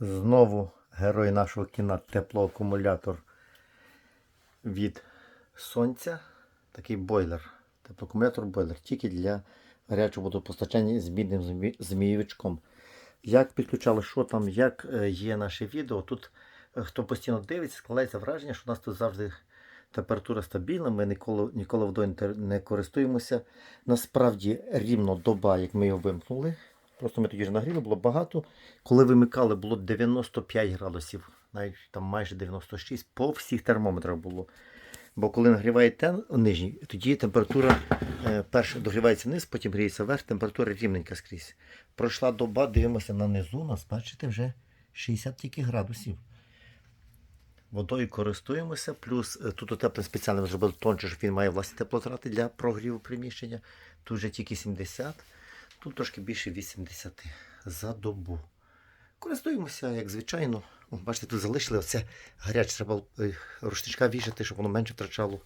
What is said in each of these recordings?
Знову герой нашого кіна теплоакумулятор від сонця. Такий бойлер. Теплоакумулятор бойлер. Тільки для гарячого водопостачання з мідним змі- змійовичком. Як підключали, що там, як е, є наше відео. Тут е, хто постійно дивиться, складається враження, що у нас тут завжди температура стабільна. Ми ніколи, ніколи водою не користуємося. Насправді рівно доба, як ми його вимкнули. Просто ми тоді ж нагріли, було багато. Коли вимикали, було 95 градусів, навіть там майже 96 по всіх термометрах було. Бо коли нагріває тен нижній, тоді температура е, перше догрівається вниз, потім гріється вверх, температура рівненька скрізь. Пройшла доба, дивимося на низу, нас бачите вже 60 тільки градусів. Водою користуємося, плюс е, тут утеплення спеціально зробили тонше, щоб він має власні теплотрати для прогріву приміщення. Тут вже тільки 70, тут трошки більше 80 за добу. Користуємося, як звичайно. О, бачите, тут залишили оце гаряче, треба рушничка вішати, щоб воно менше втрачало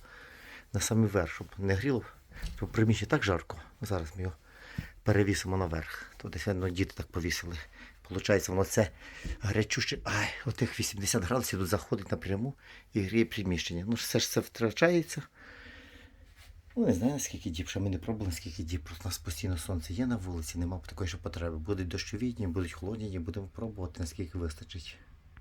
на самий верх, щоб не гріло. Бо в приміщенні так жарко. Зараз ми його перевісимо наверх. То десь видно, діти так повісили. Получається, воно це гарячуще. Ай, отих 80 градусів тут заходить напряму і гріє приміщення. Ну, все ж це втрачається. Ну, не знаю, наскільки діб, ми не пробували, скільки діб. Просто у нас постійно сонце є на вулиці, нема такої що потреби. Будуть дощові дні, будуть холодні дні, будемо пробувати, наскільки вистачить.